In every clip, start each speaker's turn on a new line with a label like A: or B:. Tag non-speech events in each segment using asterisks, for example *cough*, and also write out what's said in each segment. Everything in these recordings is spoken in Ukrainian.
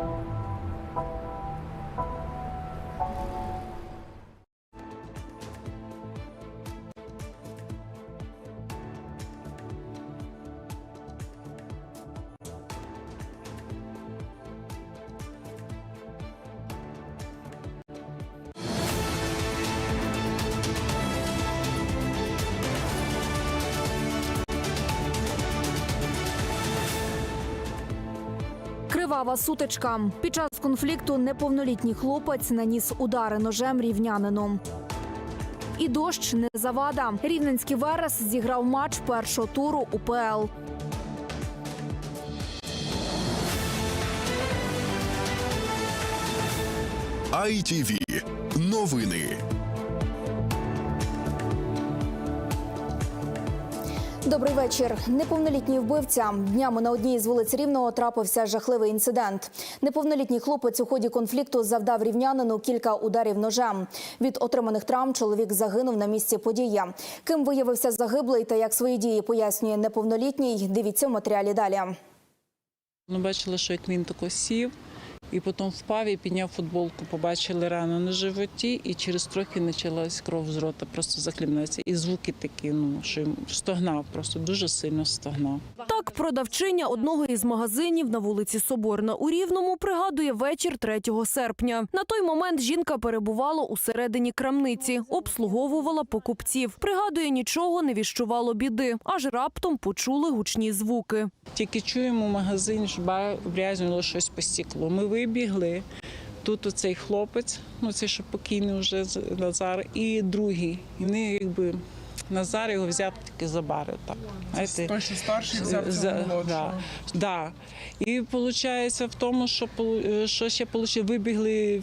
A: you. Кривава сутичка. Під час конфлікту неповнолітній хлопець наніс удари ножем рівнянину. І дощ не завада. Рівненський Верес зіграв матч першого туру УПЛ.
B: ITV. Новини.
A: Добрий вечір. Неповнолітній вбивця. Днями на одній із вулиць Рівного трапився жахливий інцидент. Неповнолітній хлопець у ході конфлікту завдав рівнянину кілька ударів ножем. Від отриманих травм чоловік загинув на місці події. Ким виявився загиблий та як свої дії пояснює неповнолітній, дивіться в матеріалі далі.
C: Ми бачили, що як він тако сів, і потім впав і підняв футболку. Побачили рану на животі, і через трохи почалась кров з рота, просто захлібнеться. І звуки такі, ну що стогнав, просто дуже сильно стогнав.
D: Так, продавчиня одного із магазинів на вулиці Соборна у Рівному пригадує вечір 3 серпня. На той момент жінка перебувала у середині крамниці, обслуговувала покупців. Пригадує, нічого не віщувало біди, аж раптом почули гучні звуки.
C: Тільки чуємо в магазині, що ба- брязнуло щось по стеклу. Ми вибігли. Тут оцей хлопець, ну цей що покійний вже Назар, і другий. І вони якби Назар його взяв таки за бари. Так, знаєте.
E: Той, що старший взяв
C: За- Да, да. І виходить в тому, що, полу- що ще получили, вибігли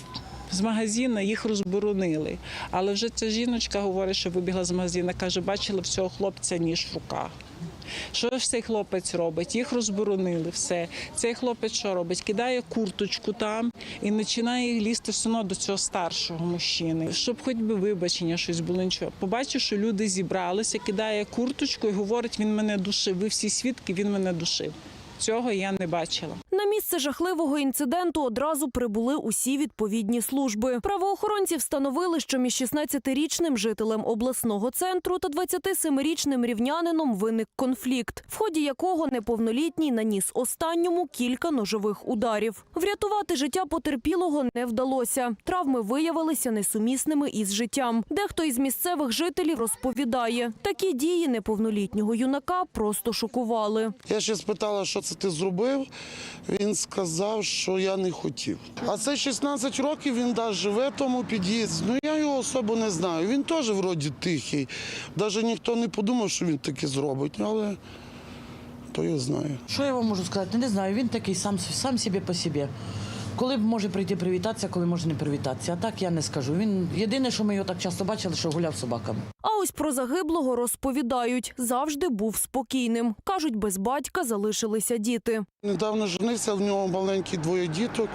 C: з магазину, їх розборонили. Але вже ця жіночка говорить, що вибігла з магазину, каже, бачила в цього хлопця ніж в руках. Що ж цей хлопець робить? Їх розборонили все. Цей хлопець що робить? Кидає курточку там і починає лізти все одно до цього старшого мужчини, щоб хоч би вибачення щось було нічого. Побачив, що люди зібралися, кидає курточку і говорить: він мене душив. Ви всі свідки, він мене душив. Цього я не бачила.
D: На місце жахливого інциденту одразу прибули усі відповідні служби. Правоохоронці встановили, що між 16-річним жителем обласного центру та 27-річним рівнянином виник конфлікт, в ході якого неповнолітній наніс останньому кілька ножових ударів. Врятувати життя потерпілого не вдалося. Травми виявилися несумісними із життям. Дехто із місцевих жителів розповідає, такі дії неповнолітнього юнака просто шокували.
F: Я ще спитала, що це ти зробив. Він сказав, що я не хотів. А це 16 років він да, живе тому під'їзді. Ну я його особо не знаю. Він теж вроді тихий. Навіть ніхто не подумав, що він таке зробить, але то я знаю.
G: Що я вам можу сказати? Не знаю. Він такий сам, сам собі по собі. Коли може прийти привітатися, коли може не привітатися. А так я не скажу. Він єдине, що ми його так часто бачили, що гуляв з собаками.
D: А ось про загиблого розповідають, завжди був спокійним. Кажуть, без батька залишилися діти.
F: Недавно женився, в нього маленькі двоє діток.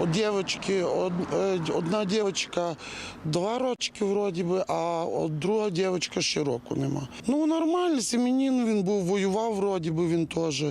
F: От дівчинки, од- е, одна дівчинка два рочки вроді би, а друга дівчинка ще року нема. Ну нормальний сім'янин він був, воював вроді би він теж,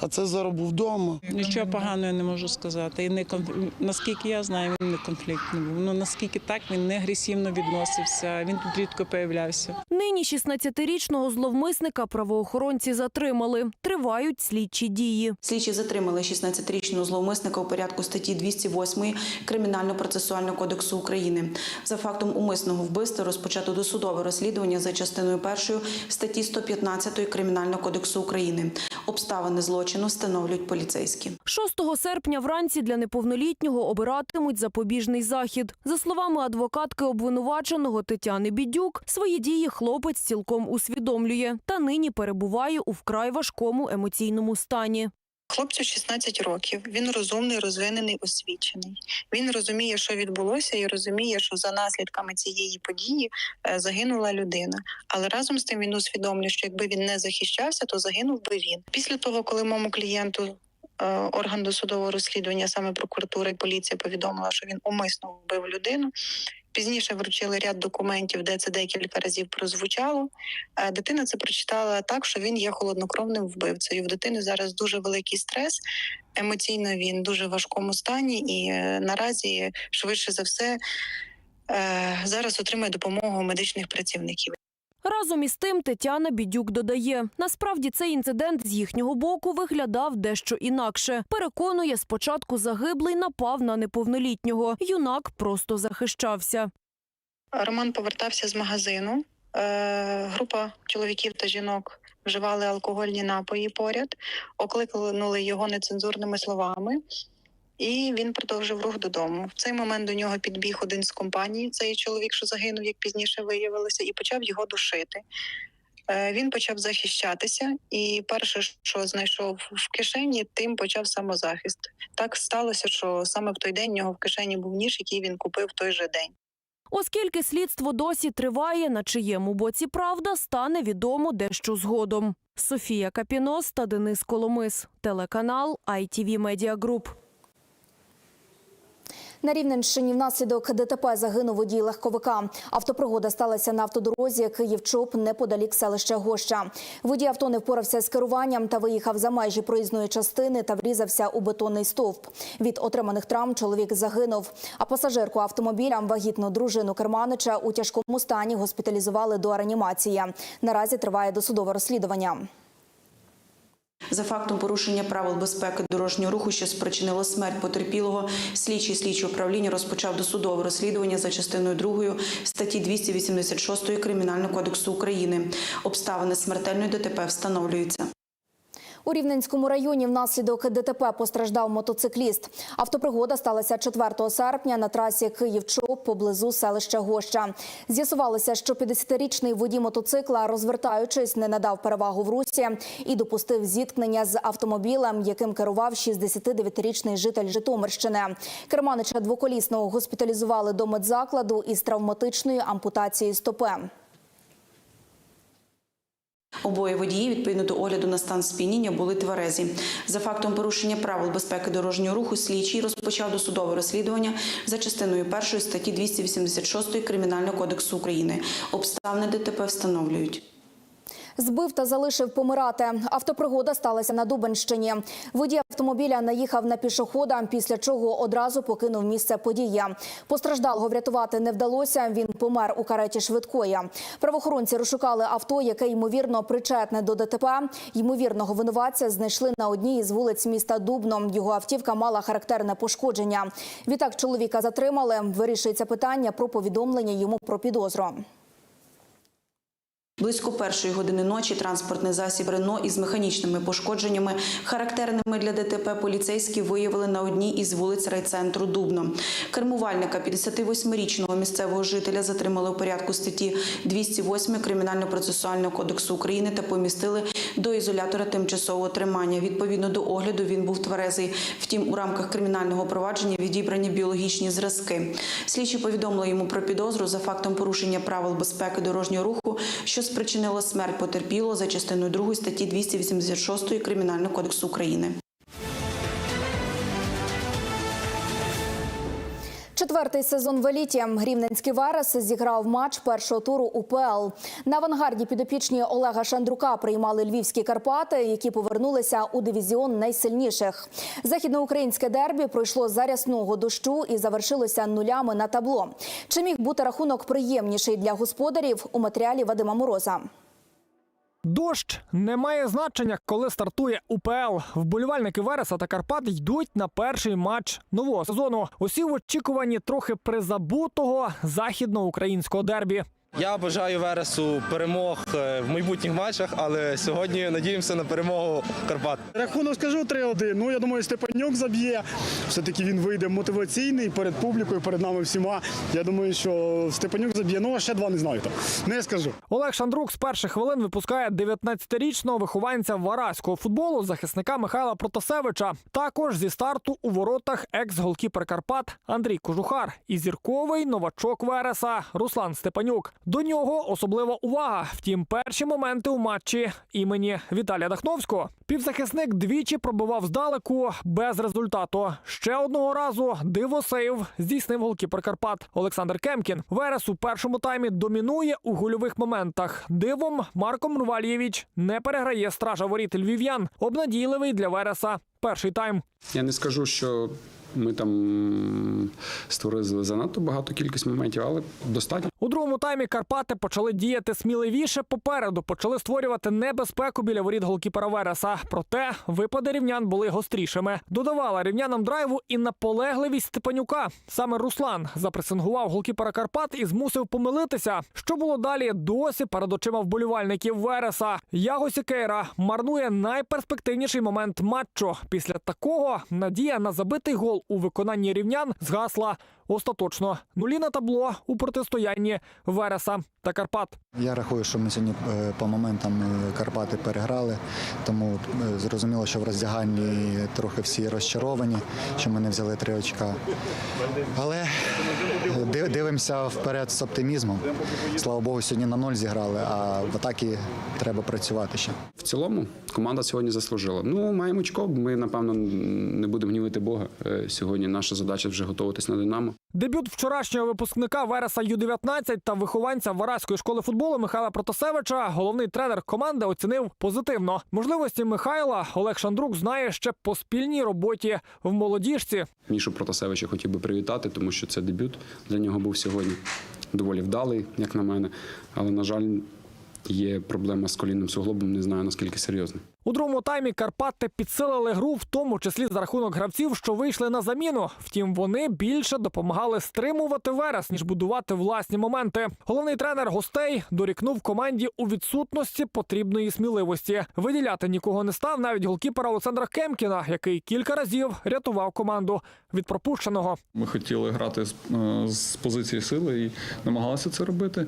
F: а це зараз був вдома.
C: Нічого поганого я не можу сказати. І не конф... наскільки я знаю, він не конфліктний був. Ну наскільки так він не агресивно відносився. Він тут рідко появлявся.
D: Нині 16-річного зловмисника правоохоронці затримали. Тривають слідчі дії.
H: Слідчі затримали 16-річного зловмисника у порядку статті 208 Кримінально-процесуального кодексу України. За фактом умисного вбивства розпочато досудове розслідування за частиною першої статті 115 Кримінального кодексу України. Обставини злочину встановлюють поліцейські.
D: 6 серпня вранці для неповнолітнього обиратимуть запобіжний захід. За словами адвокатки обвинуваченого Тетяни Бідюк, свої дії хлопець цілком усвідомлює та нині перебуває у вкрай важкому емоційному стані.
I: Хлопцю 16 років. Він розумний, розвинений, освічений. Він розуміє, що відбулося, і розуміє, що за наслідками цієї події е, загинула людина. Але разом з тим він усвідомлює, що якби він не захищався, то загинув би він. Після того, коли моєму клієнту е, орган досудового розслідування, саме прокуратура і поліція, повідомила, що він умисно вбив людину. Пізніше вручили ряд документів, де це декілька разів прозвучало. Е, Дитина це прочитала так, що він є холоднокровним вбивцею. В дитини зараз дуже великий стрес. Емоційно він дуже важкому стані, і е, наразі швидше за все е, зараз отримує допомогу медичних працівників.
D: Разом із тим Тетяна Бідюк додає, насправді цей інцидент з їхнього боку виглядав дещо інакше. Переконує, спочатку загиблий напав на неповнолітнього. Юнак просто захищався.
I: Роман повертався з магазину. Е, група чоловіків та жінок вживали алкогольні напої поряд, окликнули його нецензурними словами, і він продовжив рух додому. В цей момент до нього підбіг один з компанії, цей чоловік, що загинув, як пізніше виявилося, і почав його душити. Е, Він почав захищатися, і перше, що знайшов в кишені, тим почав самозахист. Так сталося, що саме в той день в нього в кишені був ніж, який він купив в той же день.
D: Оскільки слідство досі триває, на чиєму боці правда стане відомо дещо згодом. Софія Капінос та Денис Коломис. Телеканал ITV Media Group.
A: На Рівненщині внаслідок ДТП загинув водій легковика. Автопригода сталася на автодорозі Київ-Чоп неподалік селища Гоща. Водій авто не впорався з керуванням та виїхав за межі проїзної частини та врізався у бетонний стовп. Від отриманих травм чоловік загинув. А пасажирку автомобіля, вагітну дружину Керманича, у тяжкому стані госпіталізували до реанімації. Наразі триває досудове розслідування.
H: За фактом порушення правил безпеки дорожнього руху, що спричинило смерть потерпілого, слідчий слідчі управління розпочав досудове розслідування за частиною 2 статті 286 Кримінального кодексу України. Обставини смертельної ДТП встановлюються.
A: У Рівненському районі внаслідок ДТП постраждав мотоцикліст. Автопригода сталася 4 серпня на трасі Київ-Чоп поблизу селища Гоща. З'ясувалося, що 50-річний водій мотоцикла, розвертаючись, не надав перевагу в русі і допустив зіткнення з автомобілем, яким керував 69-річний житель Житомирщини. Керманича двоколісного госпіталізували до медзакладу із травматичною ампутацією стопи.
H: Обоє водії, відповідно до огляду на стан сп'яніння, були тверезі. За фактом порушення правил безпеки дорожнього руху, слідчий розпочав досудове розслідування за частиною першої статті 286 Кримінального кодексу України. Обставини ДТП встановлюють.
A: Збив та залишив помирати. Автопригода сталася на Дубенщині. Водій автомобіля наїхав на пішохода, після чого одразу покинув місце події. Постраждалого врятувати не вдалося. Він помер у кареті швидкої. Правоохоронці розшукали авто, яке ймовірно причетне до ДТП. Ймовірного винуватця знайшли на одній із вулиць міста Дубно. Його автівка мала характерне пошкодження. Відтак чоловіка затримали. Вирішується питання про повідомлення йому про підозру.
H: Близько першої години ночі транспортний засіб Рено із механічними пошкодженнями, характерними для ДТП, поліцейські виявили на одній із вулиць райцентру Дубно. Кермувальника 58-річного місцевого жителя затримали у порядку статті 208 Кримінально-процесуального кодексу України та помістили до ізолятора тимчасового тримання. Відповідно до огляду він був тверезий. Втім, у рамках кримінального провадження відібрані біологічні зразки. Слідчі повідомили йому про підозру за фактом порушення правил безпеки дорожнього руху, що спричинило смерть потерпілого за частиною 2 статті 286 Кримінального кодексу України.
A: Четвертий сезон в еліті. Рівненський Верес зіграв матч першого туру УПЛ. На авангарді підопічні Олега Шандрука приймали львівські Карпати, які повернулися у дивізіон найсильніших. Західноукраїнське дербі пройшло за рясного дощу і завершилося нулями на табло. Чи міг бути рахунок приємніший для господарів у матеріалі Вадима Мороза?
E: Дощ не має значення, коли стартує УПЛ. Вболівальники Вереса та Карпат йдуть на перший матч нового сезону. Усі в очікуванні трохи призабутого західноукраїнського дербі.
J: Я бажаю Вересу перемог е, в майбутніх матчах, але сьогодні надіємося на перемогу Карпат.
K: Рахунок скажу 3-1. Ну я думаю, Степанюк заб'є. Все-таки він вийде мотиваційний перед публікою, перед нами всіма. Я думаю, що Степанюк заб'є. Ну а ще два не знаю там. Не скажу.
E: Олег Шандрук з перших хвилин випускає 19-річного вихованця вараського футболу захисника Михайла Протасевича. Також зі старту у воротах екс-голкіпер Карпат Андрій Кожухар і зірковий новачок Вереса Руслан Степанюк. До нього особлива увага. Втім, перші моменти у матчі імені Віталія Дахновського. Півзахисник двічі пробивав здалеку без результату. Ще одного разу диво сейв здійснив голкіпер Карпат Олександр Кемкін. Верес у першому таймі домінує у гольових моментах. Дивом Марко Мрвальєвич не переграє стража воріт львів'ян. Обнадійливий для Вереса. Перший тайм.
L: Я не скажу, що ми там створили занадто багато кількість моментів, але достатньо.
E: У другому таймі Карпати почали діяти сміливіше попереду, почали створювати небезпеку біля воріт голкіпера Вереса. Проте випади рівнян були гострішими. Додавала рівнянам драйву і наполегливість Степанюка. Саме Руслан запресингував голкіпера Карпат і змусив помилитися. Що було далі? Досі перед очима вболівальників Вереса. Яго Сікейра марнує найперспективніший момент матчу. Після такого надія на забитий гол у виконанні рівнян згасла остаточно. Нулі на табло у протистоянні Вереса та Карпат.
M: Я рахую, що ми сьогодні е, по моментам е, Карпати переграли, тому е, зрозуміло, що в роздягальні трохи всі розчаровані, що ми не взяли три очка. Але дивимося вперед з оптимізмом. Слава Богу, сьогодні на ноль зіграли, а в атакі треба працювати ще.
L: В цілому команда сьогодні заслужила. Ну, маємо очко. Ми, напевно, не будемо гнівити Бога. Е, Сьогодні наша задача вже готуватись на Динамо.
E: Дебют вчорашнього випускника Вереса Ю-19 та вихованця Вараської школи футболу Михайла Протасевича головний тренер команди оцінив позитивно. Можливості Михайла Олег Шандрук знає ще по спільній роботі в молодіжці.
L: Мішу Протасевича хотів би привітати, тому що це дебют для нього був сьогодні. Доволі вдалий, як на мене. Але, на жаль, є проблема з колінним суглобом. Не знаю наскільки серйозно.
E: У другому таймі Карпати підсилили гру, в тому числі за рахунок гравців, що вийшли на заміну. Втім, вони більше допомагали стримувати Верес, ніж будувати власні моменти. Головний тренер гостей дорікнув команді у відсутності потрібної сміливості. Виділяти нікого не став навіть голкіпера Олександра Кемкіна, який кілька разів рятував команду від пропущеного.
N: Ми хотіли грати з, е, з позиції сили і намагалися це робити.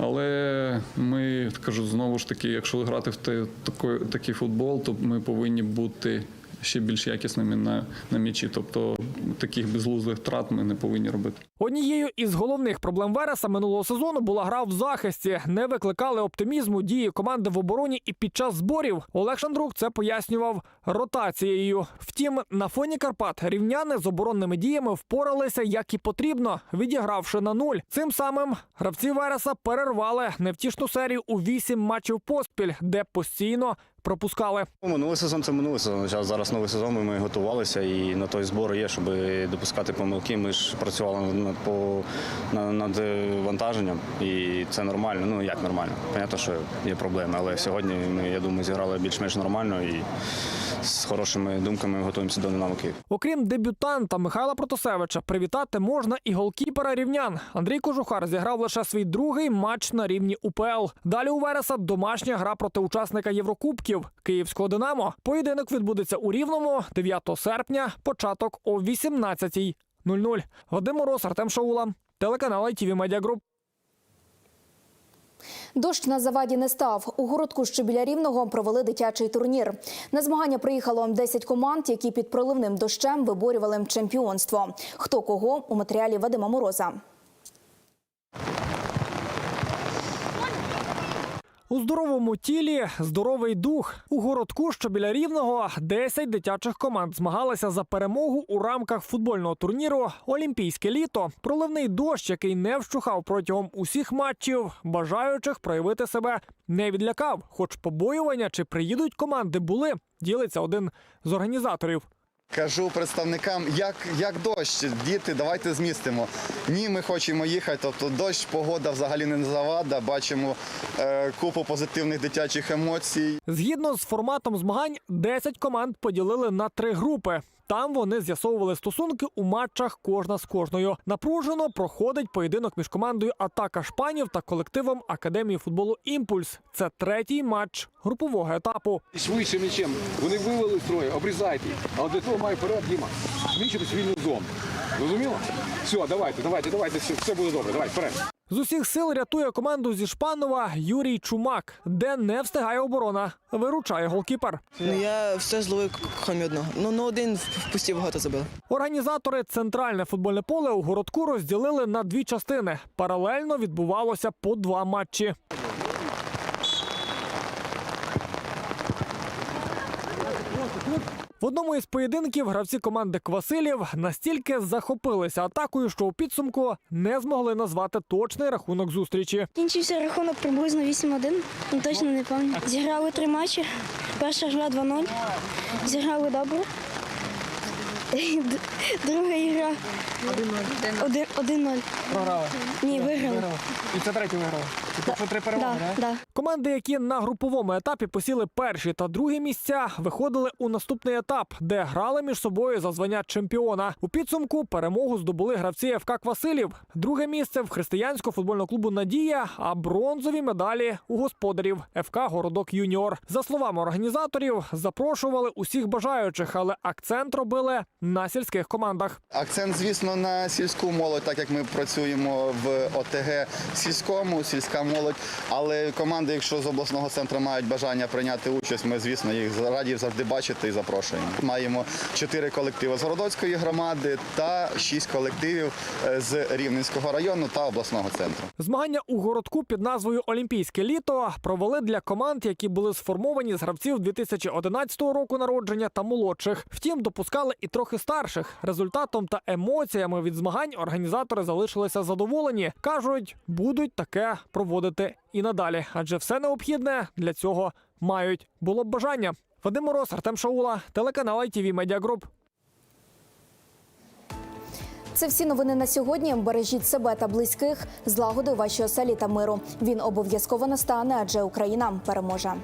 N: Але ми кажу знову ж таки, якщо грати в те, такий, такий футбол, то ми повинні бути ще більш якісними на, на м'ячі. Тобто таких безглуздих втрат ми не повинні робити.
E: Однією із головних проблем Вереса минулого сезону була гра в захисті. Не викликали оптимізму дії команди в обороні і під час зборів. Олег Шандрук це пояснював ротацією. Втім, на фоні Карпат рівняни з оборонними діями впоралися як і потрібно, відігравши на нуль. Цим самим гравці Вереса перервали невтішну серію у вісім матчів поспіль, де постійно пропускали.
O: Минулий сезон це минулий сезон. Зараз- новий сезон. Ми готувалися і на той збор є, щоб допускати помилки. Ми ж працювали над по над вантаженням, і це нормально. Ну як нормально? Понятно, що є проблеми, але сьогодні ми, я думаю, зіграли більш-менш нормально і з хорошими думками готуємося до Динамо Київ.
E: Окрім дебютанта Михайла Протасевича, привітати можна і голкіпера рівнян. Андрій Кожухар зіграв лише свій другий матч на рівні УПЛ. Далі у Вереса домашня гра проти учасника Єврокубків Київського Динамо. Поєдинок відбудеться у Рівному 9 серпня, початок о 18.00. Вадим Мороз, Артем Шаула, телеканал ITV Media Group.
A: Дощ на заваді не став. У городку, що біля рівного, провели дитячий турнір. На змагання приїхало 10 команд, які під проливним дощем виборювали чемпіонство. Хто кого у матеріалі Вадима Мороза.
E: У здоровому тілі здоровий дух. У городку, що біля рівного, 10 дитячих команд змагалися за перемогу у рамках футбольного турніру Олімпійське літо. Проливний дощ, який не вщухав протягом усіх матчів, бажаючих проявити себе не відлякав. Хоч побоювання чи приїдуть команди були, ділиться один з організаторів.
P: Кажу представникам, як, як дощ, діти, давайте змістимо. Ні, ми хочемо їхати. Тобто дощ, погода взагалі не завада. Бачимо е, купу позитивних дитячих емоцій.
E: Згідно з форматом змагань, 10 команд поділили на три групи. Там вони з'ясовували стосунки у матчах кожна з кожною. Напружено проходить поєдинок між командою Атака Шпанів та колективом Академії футболу Імпульс. Це третій матч групового етапу.
Q: Швидше м'ячем. Вони вивели строй, обрізайте. Але для того має вперед Діма. Зміщитись вільну зону. Розуміло? Все, давайте, давайте, давайте, все, все буде добре. Давай, вперед.
E: З усіх сил рятує команду зі Шпанова Юрій Чумак, де не встигає оборона. Виручає голкіпер.
R: Ну я все зловив крім одного. Ну, ну один впустив багато забив.
E: Організатори центральне футбольне поле у городку розділили на дві частини. Паралельно відбувалося по два матчі. В одному із поєдинків гравці команди Квасилів настільки захопилися атакою, що у підсумку не змогли назвати точний рахунок зустрічі.
S: Кінчився рахунок приблизно 8-1, ну точно не пам'ятаю. Зіграли три матчі. Перша гра 2-0. Зіграли добре. *laughs* Друга гра 1-0. 1-0.
E: Програли.
S: Ні, виграли.
E: І це третій виграли. І тобто три
S: Да, да.
E: Команди, які на груповому етапі посіли перші та другі місця, виходили у наступний етап, де грали між собою за звання чемпіона. У підсумку перемогу здобули гравці ФК Квасилів. Друге місце в християнського футбольного клубу Надія, а бронзові медалі у господарів ФК Городок Юніор. За словами організаторів, запрошували усіх бажаючих, але акцент робили на сільських командах.
P: Акцент, звісно, на сільську молодь, так як ми працюємо в ОТГ сільському, сільська молодь. Але команди, якщо з обласного центру мають бажання прийняти участь, ми, звісно, їх раді завжди бачити і запрошуємо. Маємо чотири колективи з Городоцької громади та шість колективів е, з Рівненського району та обласного центру.
E: Змагання у городку під назвою Олімпійське літо провели для команд, які були сформовані з гравців 2011 року народження та молодших. Втім, допускали і трохи старших. Результатом та емоціями від змагань організатори залишилися задоволені. кажуть, будуть таке проводити і надалі, адже все необхідне для цього мають. Було б бажання. Вадим Мороз, Артем Шаула, телеканал ITV Media Group.
A: Це всі новини на сьогодні. Бережіть себе та близьких, злагоди ваші оселі та миру. Він обов'язково настане, адже Україна переможе.